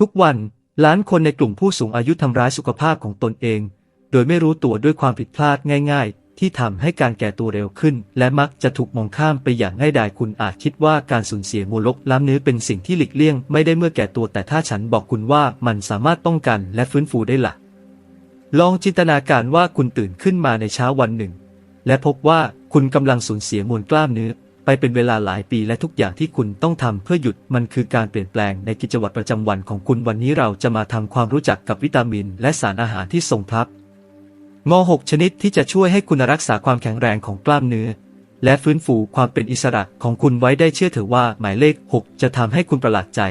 ทุกวันล้านคนในกลุ่มผู้สูงอายุทำร้ายสุขภาพของตนเอง โดยไม่รู้ตัวด้วยความผิดพลาดง่าย ๆ ที่ทำให้การแก่ตัวเร็วขึ้น และมักจะถูกมองข้ามไปอย่างง่ายดายคุณอาจคิดว่าการสูญเสียมวลกล้ามเนื้อเป็นสิ่งที่หลีกเลี่ยงไม่ได้เมื่อแก่ตัวแต่ถ้าฉันบอกคุณว่ามันสามารถป้องกันและฟื้นฟูได้ล่ะ ลองจินตนาการว่าคุณตื่นขึ้นมาในเช้าวันหนึ่ง และพบว่าคุณกำลังสูญเสียมวลกล้ามเนื้อ ไปเป็นเวลาหลายปีและทุกอย่างที่คุณต้องทำเพื่อหยุดมันคือการเปลี่ยนแปลงในกิจวัตรประจำวันของคุณวันนี้เราจะมาทำความรู้จักกับวิตามิน และสารอาหารที่ทรงพลับงอ6ชนิดที่จะช่วยให้คุณรักษาความแข็งแรงของกล้ามเนื้อ และฟื้นฟูความเป็นอิสระของคุณไว้ได้เชื่อเถอะว่าหมายเลข 6 จะทำให้คุณประหลาดใจ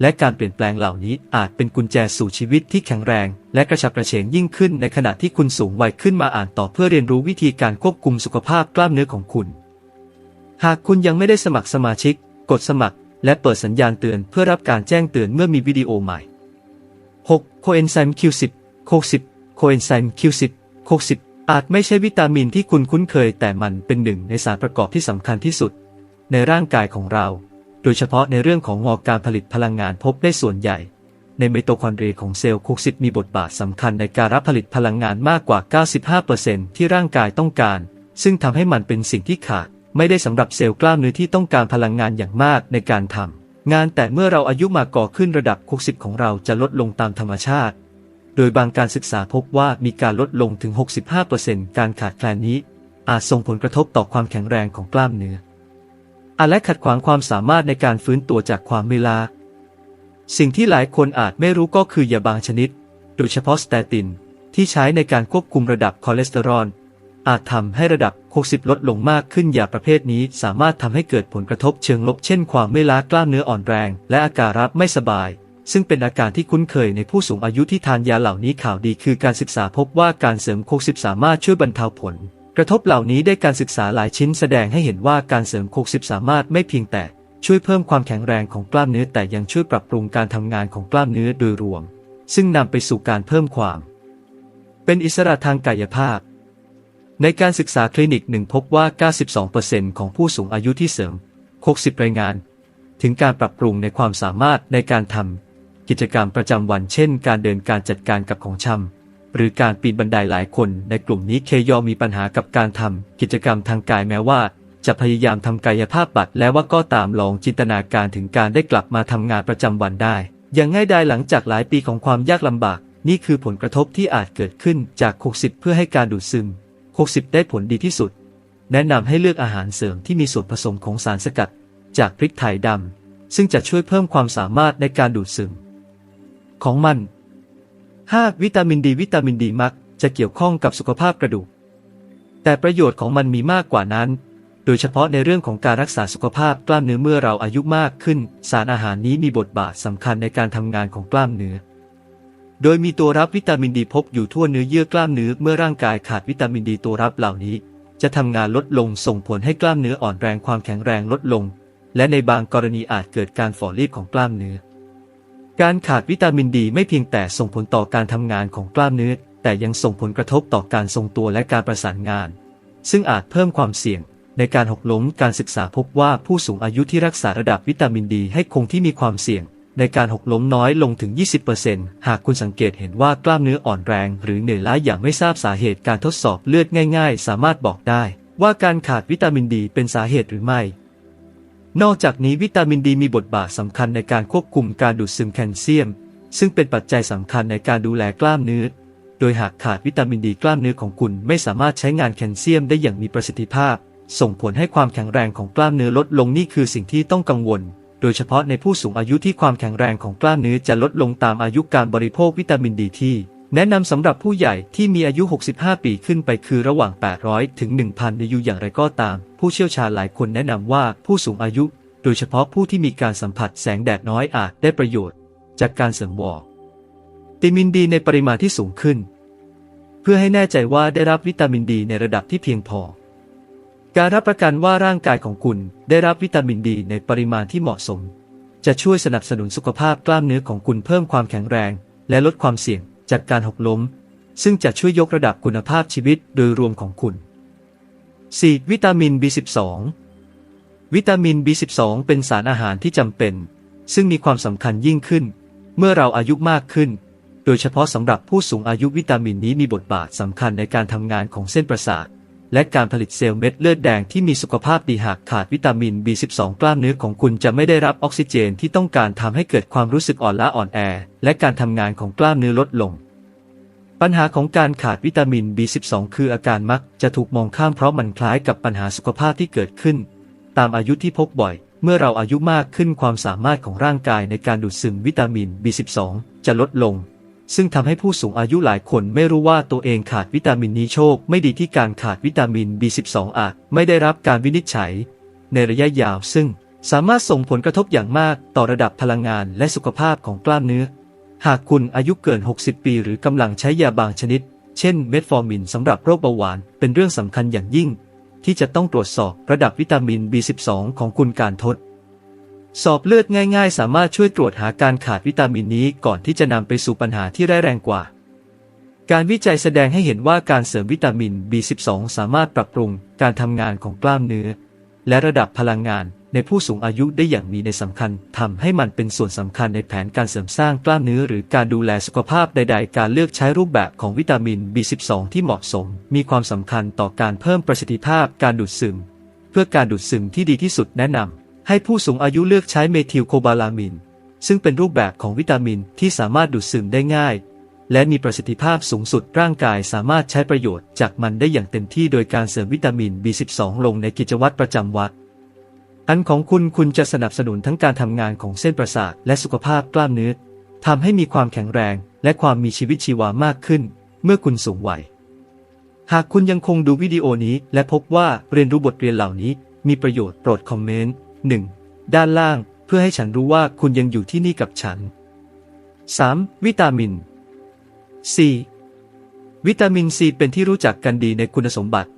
และการเปลี่ยนแปลงเหล่านี้อาจเป็นกุญแจสู่ชีวิตที่แข็งแรง และกระฉับกระเฉงยิ่งขึ้นในขณะที่คุณสูงวัยขึ้นมาอ่านต่อเพื่อเรียนรู้วิธีการควบคุมสุขภาพกล้ามเนื้อของคุณ หากคุณยังไม่ได้สมัครสมาชิก กดสมัคร และเปิดสัญญาณเตือนเพื่อรับการแจ้งเตือนเมื่อมีวิดีโอใหม่ 6. โคเอนไซม์ Q10 โค10โคเอนไซม์ Q10 โค10อาจไม่ใช่วิตามินที่คุณคุ้นเคย แต่มันเป็นหนึ่งในสารประกอบที่สำคัญที่สุด ในร่างกายของเรา โดยเฉพาะในเรื่องของงอการผลิตพลังงานพบได้ส่วนใหญ่ ในไมโตคอนเดรียของเซลล์โค10มีบทบาทสำคัญในการรับผลิตพลังงานมากกว่า 95%ที่ร่างกายต้องการ ซึ่งทำให้มันเป็นสิ่งที่ขาด ไม่ได้สำหรับเซลล์กล้ามเนื้อที่ต้องการพลังงานอย่างมากในการทำงานแต่เมื่อเราอายุมากก่อขึ้นระดับโค10ของเราจะลดลงตามธรรมชาติ โดยบางการศึกษาพบว่ามีการลดลงถึง 65%การขาดแคลนนี้ อาจส่งผลกระทบต่อความแข็งแรงของกล้ามเนื้ออาและขัดขวางความสามารถในการฟื้นตัวจากความเมื่อยล้าสิ่งที่หลายคนอาจไม่รู้ก็คือยาบางชนิด โดยเฉพาะสเตตินที่ใช้ในการควบคุมระดับคอเลสเตอรอล อาจทำให้ระดับโคสิบลดลงมากขึ้นยาประเภทนี้สามารถทำให้เกิดผลกระทบเชิงลบเช่นความเมื่อยล้ากล้ามเนื้ออ่อนแรง และอาการรับไม่สบาย ซึ่งเป็นอาการที่คุ้นเคยในผู้สูงอายุที่ทานยาเหล่านี้ข่าวดีคือการศึกษาพบว่าการเสริมโคสิบสามารถช่วยบรรเทาผล กระทบเหล่านี้ได้การศึกษาหลายชิ้นแสดงให้เห็นว่าการเสริมโคสิบสามารถไม่เพียงแต่ ช่วยเพิ่มความแข็งแรงของกล้ามเนื้อแต่ยังช่วยปรับปรุงการทำงานของกล้ามเนื้อโดยรวม ซึ่งนำไปสู่การเพิ่มความ เป็นอิสระทางกายภาพ ในการศึกษาคลินิกหนึ่งพบว่า 92%ของผู้สูงอายุที่เสริม 60 รายงาน ถึงการปรับปรุงในความสามารถในการทำกิจกรรมประจำวันเช่น การเดินการจัดการกับของชำหรือการปีนบันไดหลายคนในกลุ่มนี้เคยอมมีปัญหากับการทำกิจกรรมทางกายแม้ว่า จะพยายามทำกายภาพบัตรแล้วว่าก็ตามลองจินตนาการถึงการได้กลับมาทำงานประจำวันได้ อย่างง่ายดายหลังจากหลายปีของความยากลำบาก นี่คือผลกระทบที่อาจเกิดขึ้นจากโคสิบเพื่อให้การดูดซึม โคสิบได้ผลดีที่สุด แนะนำให้เลือกอาหารเสริมที่มีส่วนผสมของสารสกัด จากพริกไทยดำซึ่งจะช่วยเพิ่มความสามารถในการดูดซึม ของมัน 5. วิตามินดีวิตามินดีมักจะเกี่ยวข้องกับสุขภาพกระดูก แต่ประโยชน์ของมันมีมากกว่านั้น โดยเฉพาะในเรื่องของการรักษาสุขภาพกล้ามเนื้อเมื่อเราอายุมากขึ้น สารอาหารนี้มีบทบาทสำคัญในการทำงานของกล้ามเนื้อ โดยมีตัวรับวิตามินดีพบอยู่ทั่วเนื้อเยื่อกล้ามเนื้อเมื่อร่างกายขาดวิตามินดีตัวรับเหล่านี้ จะทำงานลดลงส่งผลให้กล้ามเนื้ออ่อนแรงความแข็งแรงลดลง และในบางกรณีอาจเกิดการฝ่อรีบของกล้ามเนื้อ การขาดวิตามินดีไม่เพียงแต่ส่งผลต่อการทำงานของกล้ามเนื้อ แต่ยังส่งผลกระทบต่อการทรงตัวและการประสานงาน ซึ่งอาจเพิ่มความเสี่ยงในการหกล้มการศึกษาพบว่าผู้สูงอายุที่รักษาระดับวิตามินดีให้คงที่มีความเสี่ยง ในการหกล้มน้อยลงถึง 20%หากคุณสังเกตเห็นว่ากล้ามเนื้ออ่อนแรง หรือเหนื่อยล้าอย่างไม่ทราบสาเหตุการทดสอบเลือดง่ายๆ สามารถบอกได้ ว่าการขาดวิตามินดีเป็นสาเหตุหรือไม่ นอกจากนี้วิตามินดีมีบทบาทสำคัญในการควบคุมการดูดซึมแคลเซียม ซึ่งเป็นปัจจัยสำคัญในการดูแลกล้ามเนื้อ โดยหากขาดวิตามินดีกล้ามเนื้อของคุณไม่สามารถใช้งานแคลเซียมได้อย่างมีประสิทธิภาพ ส่งผลให้ความแข็งแรงของกล้ามเนื้อลดลงนี่คือสิ่งที่ต้องกังวล โดยเฉพาะในผู้สูงอายุที่ความแข็งแรงของกล้ามเนื้อจะลดลงตามอายุการบริโภควิตามินดีที่ แนะนำสำหรับผู้ใหญ่ที่มีอายุ 65 ปีขึ้นไปคือระหว่าง 800 ถึง 1,000ในยูอย่างไรก็ตาม ผู้เชี่ยวชาญหลายคนแนะนำว่าผู้สูงอายุ โดยเฉพาะผู้ที่มีการสัมผัสแสงแดดน้อยอาจได้ประโยชน์ จากการเสริมวอร์วิมินดีในปริมาณที่สูงขึ้น เพื่อให้แน่ใจว่าได้รับวิตามินดีในระดับที่เพียงพอ การรับประกันว่าร่างกายของคุณได้รับวิตามินดีในปริมาณที่เหมาะสม จะช่วยสนับสนุนสุขภาพกล้ามเนื้อของคุณเพิ่มความแข็งแรง และลดความเสี่ยงจากการหกล้ม ซึ่งจะช่วยยกระดับคุณภาพชีวิตโดยรวมของคุณ 4. วิตามิน B12 วิตามิน B12 เป็นสารอาหารที่จำเป็น ซึ่งมีความสำคัญยิ่งขึ้น เมื่อเราอายุมากขึ้น โดยเฉพาะสำหรับผู้สูงอายุวิตามินนี้มีบทบาทสำคัญในการทำงานของเส้นประสาท และการผลิตเซลล์เม็ดเลือดแดงที่มีสุขภาพดีหากขาดวิตามิน B12 กล้ามเนื้อของคุณจะไม่ได้รับออกซิเจนที่ต้องการทำให้เกิดความรู้สึกอ่อนล้าอ่อนแอ และการทำงานของกล้ามเนื้อลดลง ปัญหาของการขาดวิตามิน B12 คืออาการมักจะถูกมองข้ามเพราะมันคล้ายกับปัญหาสุขภาพที่เกิดขึ้น ตามอายุที่พบบ่อย เมื่อเราอายุมากขึ้นความสามารถของร่างกายในการดูดซึมวิตามิน B12 จะลดลง ซึ่งทำให้ผู้สูงอายุหลายคนไม่รู้ว่าตัวเองขาดวิตามินนี้โชค ไม่ดีที่การขาดวิตามิน B12 อาจไม่ได้รับการวินิจฉัย ในระยะยาวซึ่งสามารถส่งผลกระทบอย่างมากต่อระดับพลังงานและสุขภาพของกล้ามเนื้อ หากคุณอายุเกิน 60 ปีหรือกำลังใช้ยาบางชนิด เช่นเมทฟอร์มินสำหรับโรคเบาหวาน เป็นเรื่องสำคัญอย่างยิ่ง ที่จะต้องตรวจสอบระดับวิตามิน B12 ของคุณการทด สอบเลือดง่าย ๆ สามารถช่วยตรวจหาการขาดวิตามินนี้ก่อนที่จะนำไปสู่ปัญหาที่ร้ายแรงกว่า การวิจัยแสดงให้เห็นว่าการเสริมวิตามิน B12 สามารถปรับปรุงการทำงานของกล้ามเนื้อ และระดับพลังงานในผู้สูงอายุได้อย่างมีในสำคัญทำให้มันเป็นส่วนสำคัญในแผนการเสริมสร้างกล้ามเนื้อหรือการดูแลสุขภาพใด ๆ การเลือกใช้รูปแบบของวิตามิน B12 ที่เหมาะสม มีความสำคัญต่อการเพิ่มประสิทธิภาพการดูดซึม เพื่อการดูดซึมที่ดีที่สุดแนะนำ ให้ผู้สูงอายุเลือกใช้เมทิลโคบาลามิน ซึ่งเป็นรูปแบบของวิตามินที่สามารถดูดซึมได้ง่าย และมีประสิทธิภาพสูงสุดร่างกายสามารถใช้ประโยชน์จากมันได้อย่างเต็มที่โดยการเสริมวิตามิน B12 ลงในกิจวัตรประจำวันอันของคุณคุณจะสนับสนุนทั้งการทำงานของเส้นประสาทและสุขภาพกล้ามเนื้อทำให้มีความแข็งแรงและความมีชีวิตชีวามากขึ้น เมื่อคุณสูงวัยหากคุณยังคงดูวิดีโอนี้และพบว่าเรียนรู้บทเรียนเหล่านี้มีประโยชน์โปรดคอมเมนต์ 1. ด้านล่าง เพื่อให้ฉันรู้ว่าคุณยังอยู่ที่นี่กับฉัน 3. วิตามิน 4. วิตามินซีเป็นที่รู้จักกันดีในคุณสมบัติ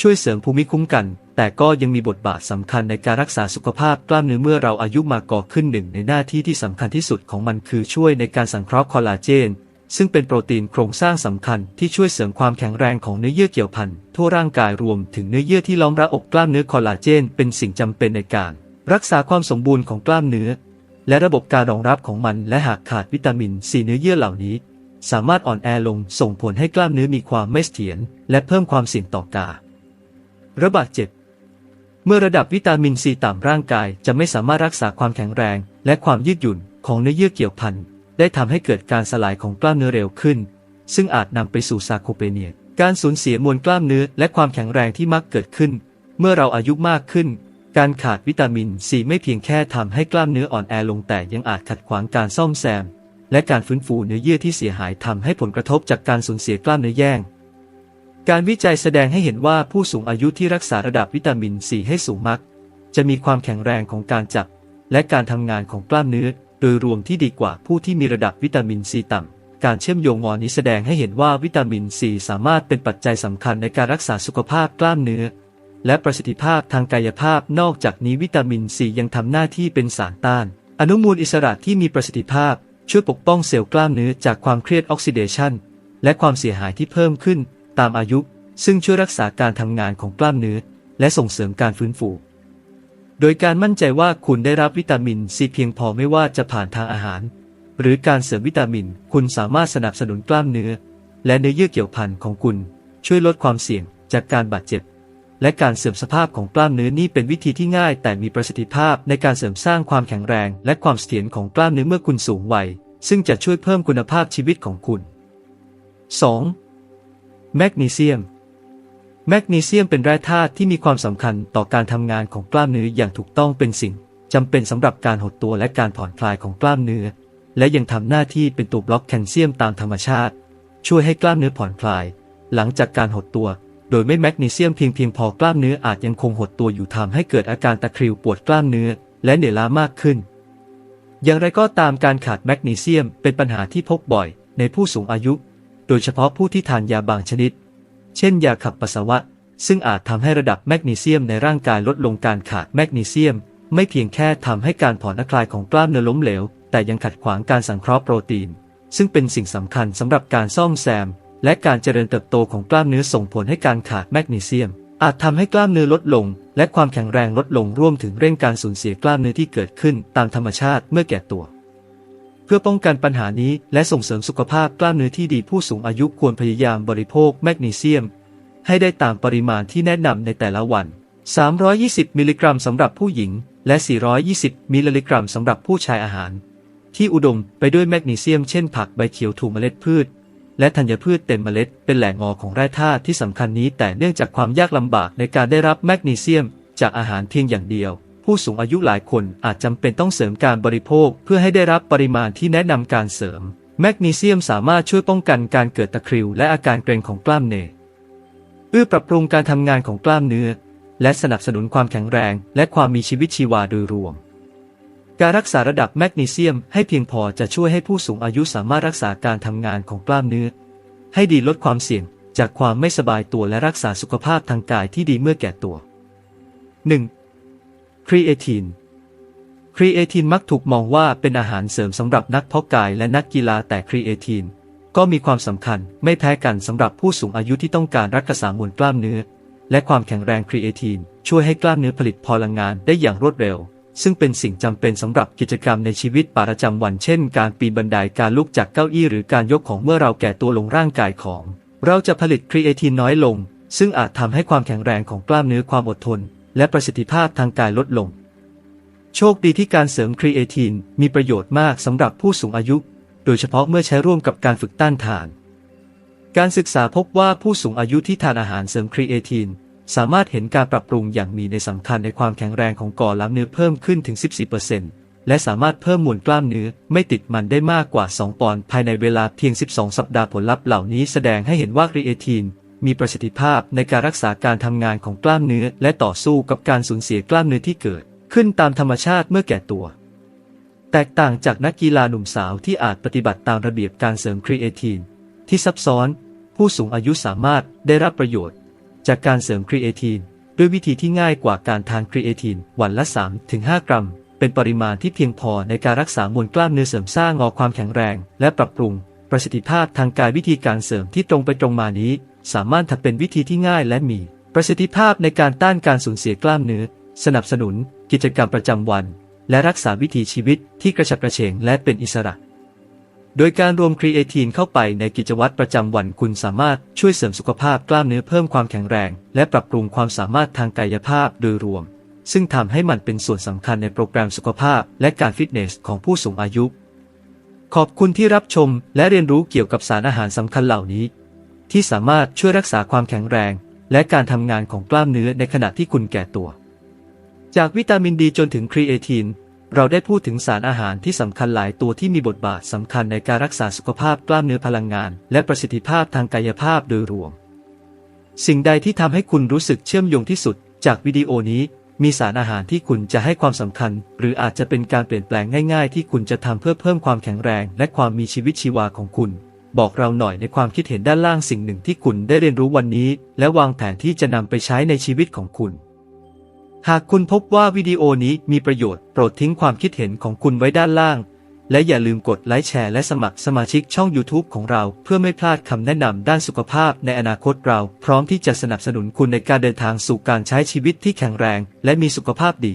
ช่วยเสริมภูมิคุ้มกัน แต่ก็ยังมีบทบาทสำคัญในการรักษาสุขภาพกล้ามเนื้อเมื่อเราอายุมากก่อขึ้นหนึ่งในหน้าที่ที่สำคัญที่สุดของมันคือช่วยในการสังเคราะห์คอลลาเจน ซึ่งเป็นโปรตีนโครงสร้างสำคัญที่ช่วยเสริมความแข็งแรงของเนื้อเยื่อเกี่ยวพันทั่วร่างกายรวมถึงเนื้อเยื่อที่ล้อมระอบอกกล้ามเนื้อคอลลาเจน เป็นสิ่งจำเป็นในการ รักษาความสมบูรณ์ของกล้ามเนื้อ และระบบการรองรับของมันและหากขาดวิตามินซีเนื้อเยื่อเหล่านี้ สามารถอ่อนแอลงส่งผลให้กล้ามเนื้อมีความไม่เสถียรและเพิ่มความเสี่ยงต่อการระบาดเจ็บ เมื่อระดับวิตามินซีต่ำร่างกายจะไม่สามารถรักษาความแข็งแรง และความยืดหยุ่นของเนื้อเยื่อเกี่ยวพันได้ทำให้เกิดการสลายของกล้ามเนื้อเร็วขึ้น ซึ่งอาจนำไปสู่ซาโคเปเนีย การสูญเสียมวลกล้ามเนื้อและความแข็งแรงที่มักเกิดขึ้น เมื่อเราอายุมากขึ้น การขาดวิตามินซีไม่เพียงแค่ทำให้กล้ามเนื้ออ่อนแอลงแต่ยังอาจขัดขวางการซ่อมแซม และการฟื้นฟูเนื้อเยื่อที่เสียหายทำให้ผลกระทบจากการสูญเสียกล้ามเนื้อแย่ง การวิจัยแสดงให้เห็นว่าผู้สูงอายุที่รักษาระดับวิตามินซีให้สูงมัก จะมีความแข็งแรงของการจับ และการทำงานของกล้ามเนื้อ โดยรวมที่ดีกว่าผู้ที่มีระดับวิตามินซีต่ำการเชื่อมโยงงอนี้แสดงให้เห็นว่าวิตามินซีสามารถเป็นปัจจัยสำคัญในการรักษาสุขภาพกล้ามเนื้อ และประสิทธิภาพทางกายภาพนอกจากนี้วิตามินซียังทำหน้าที่เป็นสารต้าน อนุมูลอิสระที่มีประสิทธิภาพ ช่วยปกป้องเซลล์กล้ามเนื้อจากความเครียดออกซิเดชันและความเสียหายที่เพิ่มขึ้นตามอายุ ซึ่งช่วยรักษาการทำงานของกล้ามเนื้อ และส่งเสริมการฟื้นฟูโดยการมั่นใจว่าคุณได้รับวิตามินซีเพียงพอไม่ว่าจะผ่านทางอาหาร หรือการเสริมวิตามิน คุณสามารถสนับสนุนกล้ามเนื้อ และเนื้อเยื่อเกี่ยวพันของคุณ ช่วยลดความเสี่ยงจากการบาดเจ็บ และการเสริมสภาพของกล้ามเนื้อนี่เป็นวิธีที่ง่าย แต่มีประสิทธิภาพในการเสริมสร้างความแข็งแรง และความเสถียรของกล้ามเนื้อเมื่อคุณสูงวัย ซึ่งจะช่วยเพิ่มคุณภาพชีวิตของคุณ 2. แมกนีเซียม แมกนีเซียมเป็นแร่ธาตุที่มีความสำคัญต่อการทำงานของกล้ามเนื้ออย่างถูกต้องเป็นสิ่งจำเป็นสำหรับการหดตัวและการผ่อนคลายของกล้ามเนื้อ และยังทำหน้าที่เป็นตัวบล็อกแคลเซียมตามธรรมชาติ ช่วยให้กล้ามเนื้อผ่อนคลาย หลังจากการหดตัว โดยไม่แมกนีเซียมเพียงเพียงพอกล้ามเนื้ออาจยังคงหดตัวอยู่ทำให้เกิดอาการตะคริวปวดกล้ามเนื้อ และเหนื่อยล้ามากขึ้น อย่างไรก็ตามการขาดแมกนีเซียมเป็นปัญหาที่พบบ่อยในผู้สูงอายุ โดยเฉพาะผู้ที่ทานยาบางชนิด เช่น ยาขับปัสสาวะ ซึ่งอาจทำให้ระดับแมกนีเซียมในร่างกายลดลงการขาดแมกนีเซียม ไม่เพียงแค่ทำให้การผ่อนคลายของกล้ามเนื้อล้มเหลว แต่ยังขัดขวางการสังเคราะห์โปรตีน ซึ่งเป็นสิ่งสำคัญสำหรับการซ่อมแซม และการเจริญเติบโตของกล้ามเนื้อส่งผลให้การขาดแมกนีเซียม อาจทำให้กล้ามเนื้อลดลง และความแข็งแรงลดลงร่วมถึงเร่งการสูญเสียกล้ามเนื้อที่เกิดขึ้นตามธรรมชาติเมื่อแก่ตัว เพื่อป้องกันปัญหานี้และส่งเสริมสุขภาพกล้ามเนื้อที่ดีผู้สูงอายุควรพยายามบริโภคแมกนีเซียม ให้ได้ตามปริมาณที่แนะนำในแต่ละวัน 320 มิลลิกรัมสำหรับผู้หญิง และ 420 มิลลิกรัมสำหรับผู้ชายอาหาร ที่อุดมไปด้วยแมกนีเซียมเช่นผักใบเขียวถูกเมล็ดพืช และธัญพืชเต็มเมล็ด เป็นแหล่งงอของแร่ธาตุที่สำคัญนี้แต่เนื่องจากความยากลำบากในการได้รับแมกนีเซียม จากอาหารเพียงอย่างเดียว ผู้สูงอายุหลายคนอาจจำเป็นต้องเสริมการบริโภค เพื่อให้ได้รับปริมาณที่แนะนำการเสริม แมกนีเซียมสามารถช่วยป้องกันการเกิดตะคริว และอาการเกร็งของกล้ามเนื้อเอื้อปรับปรุงการทำงานของกล้ามเนื้อ และสนับสนุนความแข็งแรง และความมีชีวิตชีวาโดยรวม การรักษาระดับแมกนีเซียมให้เพียงพอจะช่วยให้ผู้สูงอายุสามารถรักษาการทำงานของกล้ามเนื้อ ให้ดีลดความเสี่ยง จากความไม่สบายตัวและรักษาสุขภาพทางกายที่ดีเมื่อแก่ตัว 1. ครีเอทีนครีเอทีนมักถูกมองว่าเป็นอาหารเสริมสำหรับนักเพาะกายและนักกีฬาแต่ครีเอทีนก็มีความสำคัญไม่แพ้กันสำหรับผู้สูงอายุที่ต้องการรักษามวลกล้ามเนื้อ และความแข็งแรงครีเอทีนช่วยให้กล้ามเนื้อผลิตพลังงานได้อย่างรวดเร็ว ซึ่งเป็นสิ่งจำเป็นสำหรับกิจกรรมในชีวิตประจำวันเช่น การปีนบันไดการลุกจากเก้าอี้หรือการยกของเมื่อเราแก่ตัวลงร่างกายของ เราจะผลิตครีเอทีนน้อยลง ซึ่งอาจทำให้ความแข็งแรงของกล้ามเนื้อความอดทน และประสิทธิภาพทางกายลดลง โชคดีที่การเสริมครีเอทีนมีประโยชน์มากสำหรับผู้สูงอายุ โดยเฉพาะเมื่อใช้ร่วมกับการฝึกต้านทาน การศึกษาพบว่าผู้สูงอายุที่ทานอาหารเสริมครีเอทีน สามารถเห็นการปรับปรุงอย่างมีในสำคัญในความแข็งแรงของก่อล้ำเนื้อเพิ่มขึ้นถึง 14%และสามารถเพิ่มมวลกล้ามเนื้อไม่ติดมันได้มากกว่า 2 ปอนด์ภายในเวลาเพียง 12 สัปดาห์ผลลัพธ์เหล่านี้แสดงให้เห็นว่าครีเอทีนมีประสิทธิภาพในการรักษาการทำงานของกล้ามเนื้อ และต่อสู้กับการสูญเสียกล้ามเนื้อที่เกิด ขึ้นตามธรรมชาติเมื่อแก่ตัว แตกต่างจากนักกีฬาหนุ่มสาวที่อาจปฏิบัติตามระเบียบการเสริมครีเอทีนที่ซับซ้อน ผู้สูงอายุสามารถได้รับประโยชน์ จากการเสริมครีเอทีนด้วยวิธีที่ง่ายกว่าการทานครีเอทีนวันละ 3-5 กรัม เป็นปริมาณที่เพียงพอในการรักษามวลกล้ามเนื้อเสริมสร้างงอความแข็งแรง และปรับปรุง ประสิทธิภาพทางกายวิธีการเสริมที่ตรงไปตรงมานี้ สามารถทำเป็นวิธีที่ง่ายและมี ประสิทธิภาพในการต้านการสูญเสียกล้ามเนื้อ สนับสนุน กิจกรรมประจำวัน และรักษาวิถีชีวิตที่กระฉับกระเฉงและเป็นอิสระ โดยการรวมครีเอทีนเข้าไปในกิจวัตรประจำวันคุณสามารถช่วยเสริมสุขภาพกล้ามเนื้อเพิ่มความแข็งแรง และปรับปรุงความสามารถทางกายภาพโดยรวม ซึ่งทำให้มันเป็นส่วนสำคัญในโปรแกรมสุขภาพและการฟิตเนสของผู้สูงอายุ ขอบคุณที่รับชมและเรียนรู้เกี่ยวกับสารอาหารสำคัญเหล่านี้ ที่สามารถช่วยรักษาความแข็งแรง และการทำงานของกล้ามเนื้อในขณะที่คุณแก่ตัว จากวิตามินดีจนถึงครีเอทีน เราได้พูดถึงสารอาหารที่สำคัญหลายตัวที่มีบทบาทสำคัญในการรักษาสุขภาพกล้ามเนื้อพลังงาน และประสิทธิภาพทางกายภาพโดยรวม สิ่งใดที่ทำให้คุณรู้สึกเชื่อมโยงที่สุด จากวิดีโอนี้ มีสารอาหารที่คุณจะให้ความสำคัญ หรืออาจจะเป็นการเปลี่ยนแปลงง่ายๆ ที่คุณจะทำเพื่อเพิ่มความแข็งแรง และความมีชีวิตชีวาของคุณ บอกเราหน่อยในความคิดเห็นด้านล่างสิ่งหนึ่งที่คุณได้เรียนรู้วันนี้ และวางแผนที่จะนำไปใช้ในชีวิตของคุณ หากคุณพบว่าวิดีโอนี้มีประโยชน์โปรดทิ้งความคิดเห็นของคุณไว้ด้านล่าง และอย่าลืมกดไลค์แชร์และสมัครสมาชิกช่อง YouTube ของเรา เพื่อไม่พลาดคำแนะนำด้านสุขภาพในอนาคตเรา พร้อมที่จะสนับสนุนคุณในการเดินทางสู่การใช้ชีวิตที่แข็งแรง และมีสุขภาพดี